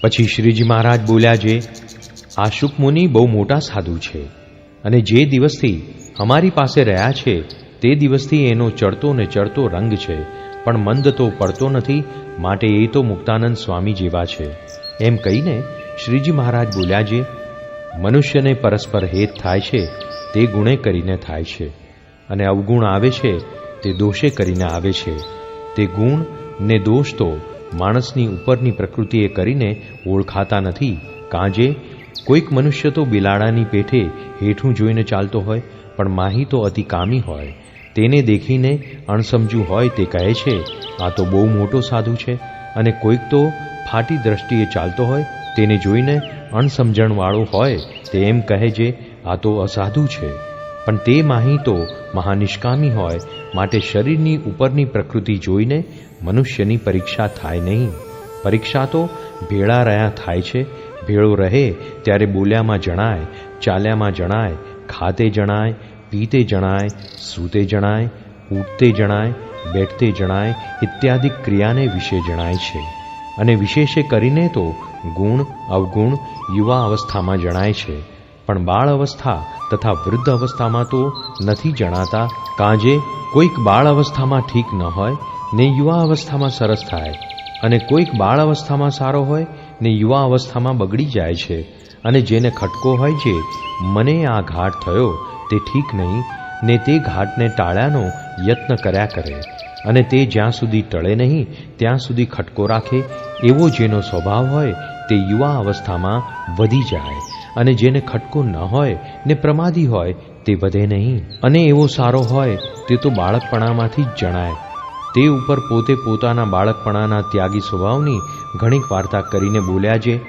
પછી શ્રીજી મહારાજ બોલ્યા જે, આ શુકમુનિ બહુ મોટા સાધુ છે અને જે દિવસથી અમારી પાસે રહ્યા છે, તે દિવસથી એનો ચડતો ને ચડતો રંગ છે, પણ મંદ તો પડતો નથી, માટે એ તો મુક્તાનંદ સ્વામી જેવા છે. એમ કહીને શ્રીજી મહારાજ બોલ્યા જે, મનુષ્યને પરસ્પર હેત થાય છે, તે ગુણે કરીને થાય છે, અને અવગુણ આવે છે, તે દોષે કરીને આવે છે. તે ગુણ ને દોષ તો માણસની ઉપરની પ્રકૃતિએ કરીને ઓળખાતા નથી. કાંજે, કોઈક મનુષ્ય તો બિલાડાની પેઠે હેઠું જોઈને ચાલતો હોય, પણ માહી તો અતિ કામી હોય. તેને દેખીને અણસમજું હોય તે કહે છે, આ તો બહુ મોટો સાધુ છે. અને કોઈક તો ફાટી દ્રષ્ટિએ ચાલતો હોય, તેને જોઈને અણસમજણવાળો હોય, તે એમ કહે છે, આ તો અસાધુ છે. પણ તે માહી તો મહાનિષ્કામી હોય, માટે શરીરની ઉપરની પ્રકૃતિ જોઈને મનુષ્યની પરીક્ષા થાય નહીં. પરીક્ષા તો ભેળા રહ્યા થાય છે. ભેળો રહે ત્યારે બોલ્યામાં જણાય, ચાલ્યામાં જણાય, ખાતે જણાય, પીતે જણાય, સૂતે જણાય, ઉઠતે જણાય, બેઠતે જણાય ઇત્યાદિ ક્રિયાને વિશે જણાય છે. અને વિશેષે કરીને તો ગુણ, અવગુણ યુવા અવસ્થામાં જણાય છે. પણ બાળ અવસ્થા તથા વૃદ્ધ અવસ્થામાં તો નથી જણાતા કાંજે કોઈક બાળ અવસ્થામાં ઠીક ન હોય ને યુવા અવસ્થામાં સરસ થાય અને કોઈક બાળ અવસ્થામાં સારો હોય ને યુવા અવસ્થામાં બગડી જાય છે અને જેને ખટકો હોય છે, મને આ ઘાટ થયો, તે ઠીક નહીં, ને તે ઘાટને ટાળ્યાનો યત્ન કર્યા કરે અને તે જ્યાં સુધી ટળે નહીં, ત્યાં સુધી ખટકો રાખે એવો જેનો સ્વભાવ હોય તે યુવા અવસ્થામાં વધી જાય અને જેને ખટકો ન હોય, ને પ્રમાદી હોય, તે વધે નહીં. અને એવો સારો હોય, તે તો બાળકપણામાંથી જ જણાય. તે ઉપર પોતે પોતાના બાળકપણાના ત્યાગી સ્વભાવની ઘણીક વાર્તા કરીને બોલ્યા છે,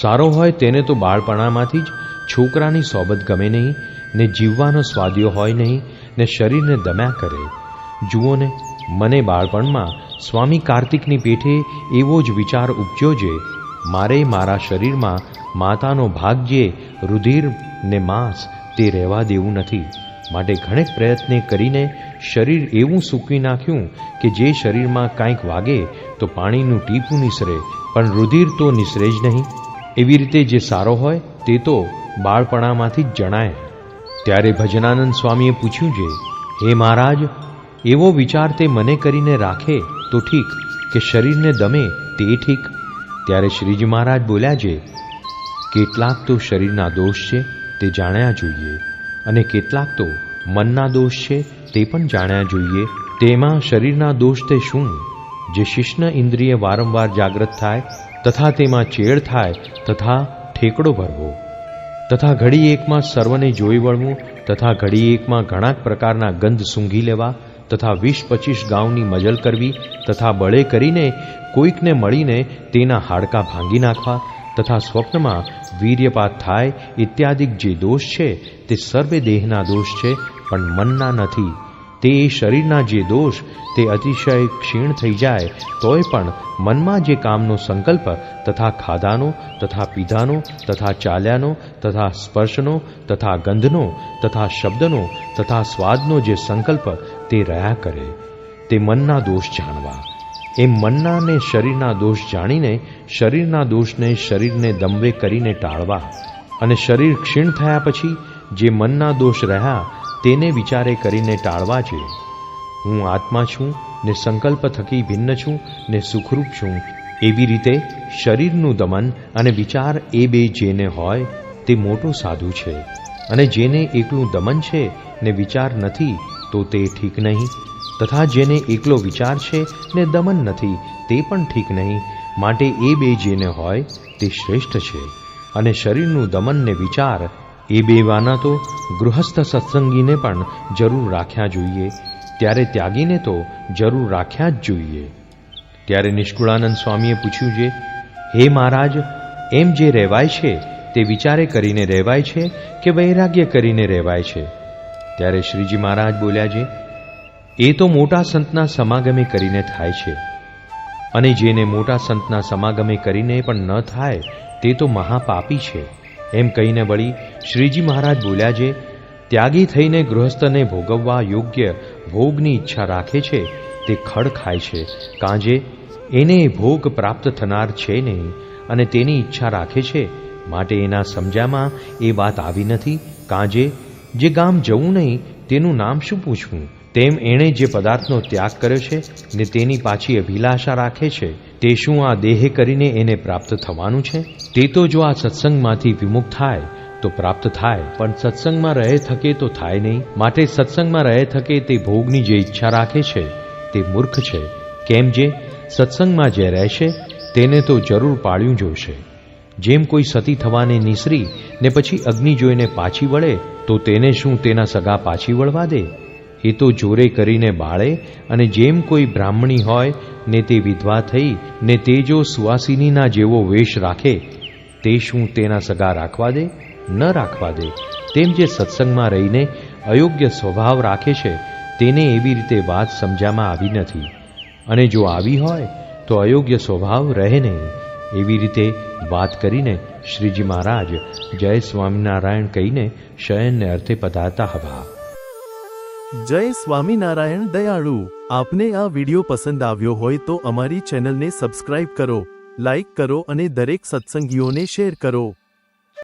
સારો હોય તેને તો બાળપણામાંથી જ છોકરાની સોબત ગમે નહીં, ને જીવવાનો સ્વાદ્યો હોય નહીં, ને શરીરને દમ્યા કરે. જુઓ ને, મને બાળપણમાં સ્વામી કાર્તિકની પેઠે એવો જ વિચાર ઉપજ્યો જે મારે મારા શરીરમાં માતાનો ભાગ જે રુધિર ને માંસ તે રહેવા દેવું નથી. માટે ઘણે પ્રયત્ને કરીને શરીર એવું સૂકવી નાખ્યું કે જે શરીરમાં કાંઈક વાગે તો પાણીનું ટીપું નિસરે, પણ રુધિર તો નિસરે જ નહીં. એવી રીતે જે સારો હોય તે તો બાળપણામાંથી જ જણાય. ત્યારે ભજનાનંદ સ્વામીએ પૂછ્યું છે હે મહારાજ, એવો વિચાર તે મને કરીને રાખે તો ઠીક, કે શરીરને દમે તે ઠીક? ત્યારે શ્રીજી મહારાજ બોલ્યા છે, કેટલાક તો શરીરના દોષ છે, તે જાણ્યા જોઈએ, અને કેટલાક તો મનના દોષ છે, તે પણ જાણ્યા જોઈએ. તેમાં શરીરના દોષ તે શું? જે શિષ્ણ ઇન્દ્રિય વારંવાર જાગૃત થાય, તથા તેમાં ચેડ થાય, તથા ઠેકડો ભરવો. તથા ઘડી એકમાં સર્વને જોઈ વળવું, તથા ઘડી એકમાં ઘણા પ્રકારના ગંધ સૂંઘી લેવા તથા વીસ પચીસ ગાઉની મજલ કરવી તથા બળે કરીને કોઈકને મળીને તેના હાડકાં ભાંગી નાખવા તથા સ્વપ્નમાં વીર્યપાત થાય ઇત્યાદિક જે દોષ છે તે સર્વે દેહના દોષ છે, પણ મનના નથી. તે શરીરના જે દોષ તે અતિશય ક્ષીણ થઈ જાય, તોય પણ મનમાં જે કામનો સંકલ્પ તથા ખાધાનો તથા પીધાનો તથા ચાલ્યાનો તથા સ્પર્શનો તથા ગંધનો તથા શબ્દનો તથા સ્વાદનો જે સંકલ્પ તે રહ્યા કરે, તે મનના દોષ જાણવા. એમ મનના ને શરીરના દોષ જાણીને શરીરના દોષને શરીરને દમવે કરીને ટાળવા. અને શરીર ક્ષીણ થયા પછી જે મનના દોષ રહ્યા, તેને વિચારે કરીને ટાળવા છે. હું આત્મા છું, ને સંકલ્પ થકી ભિન્ન છું, ને સુખરૂપ છું. એવી રીતે શરીરનું દમન અને વિચાર એ બે જેને હોય, તે મોટો સાધુ છે. અને જેને એકલું દમન છે, ને વિચાર નથી તો તે ઠીક નહીં. તથા જેને એકલો વિચાર છે ને દમન નથી, તે પણ ઠીક નહીં. માટે એ બે જેને હોય, તે શ્રેષ્ઠ છે. અને શરીરનું દમન ને વિચાર, એ બેવાના તો ગૃહસ્થ સત્સંગીને પણ જરૂર રાખ્યા જોઈએ. ત્યારે ત્યાગીને તો જરૂર રાખ્યા જ જોઈએ. ત્યારે નિષ્કુળાનંદ સ્વામીએ પૂછ્યું છે હે મહારાજ, એમ જે રહેવાય છે, તે વિચારે કરીને રહેવાય છે કે વૈરાગ્ય કરીને રહેવાય છે? ત્યારે શ્રીજી મહારાજ બોલ્યા છે, એ તો મોટા સંતના સમાગમે કરીને થાય છે. અને જેને મોટા સંતના સમાગમે કરીને પણ ન થાય, તે તો મહાપાપી છે. એમ કહીને વળી શ્રીજી મહારાજ બોલ્યા છે, ત્યાગી થઈને ગૃહસ્થને ભોગવવા યોગ્ય ભોગની ઈચ્છા રાખે છે, તે ખડ ખાય છે. કાંજે, એને ભોગ પ્રાપ્ત થનાર છે નહીં, અને તેની ઈચ્છા રાખે છે. માટે એના સમજામાં એ વાત આવી નથી. કાંજે જે ગામ જવું નહીં, તેનું નામ શું પૂછવું? તેમ એણે જે પદાર્થનો ત્યાગ કર્યો છે ને તેની પાછી અભિલાષા રાખે છે, તે શું આ દેહ કરીને એને પ્રાપ્ત થવાનું છે? તે તો જો આ સત્સંગમાંથી વિમુખ થાય, તો પ્રાપ્ત થાય, પણ સત્સંગમાં રહે થકે તો થાય નહીં. માટે સત્સંગમાં રહે થકે તે ભોગની જે ઈચ્છા રાખે છે, તે મૂર્ખ છે. કેમ જે? સત્સંગમાં જે રહેશે, તેને તો જરૂર પાળ્યું જોશે જેમ કોઈ સતી થવાને નિસરી ને પછી અગ્નિ જોઈને પાછી વળે, તો તેને શું તેના સગા પાછી વળવા દે? એ તો જોરે કરીને બાળે અને જેમ કોઈ બ્રાહ્મણી હોય, ને તે વિધવા થઈ, ને તે જો સુવાસિનીના જેવો વેશ રાખે, તે શું તેના સગા રાખવા દે? ન રાખવા દે. તેમ જે સત્સંગમાં રહીને અયોગ્ય સ્વભાવ રાખે છે, તેને એવી રીતે વાત સમજામાં આવી નથી. અને જો આવી હોય, તો અયોગ્ય સ્વભાવ રહે નહીં. એવી રીતે વાત કરીને શ્રીજી મહારાજ જય સ્વામિનારાયણ કહીને શયનને અર્થે પધારતા હવા જય સ્વામિનારાયણ દયાળુ. આપને આ વિડિયો પસંદ આવ્યો હોય તો અમારી ચેનલને સબસ્ક્રાઇબ કરો, લાઇક કરો અને દરેક સત્સંગીઓને શેર કરો.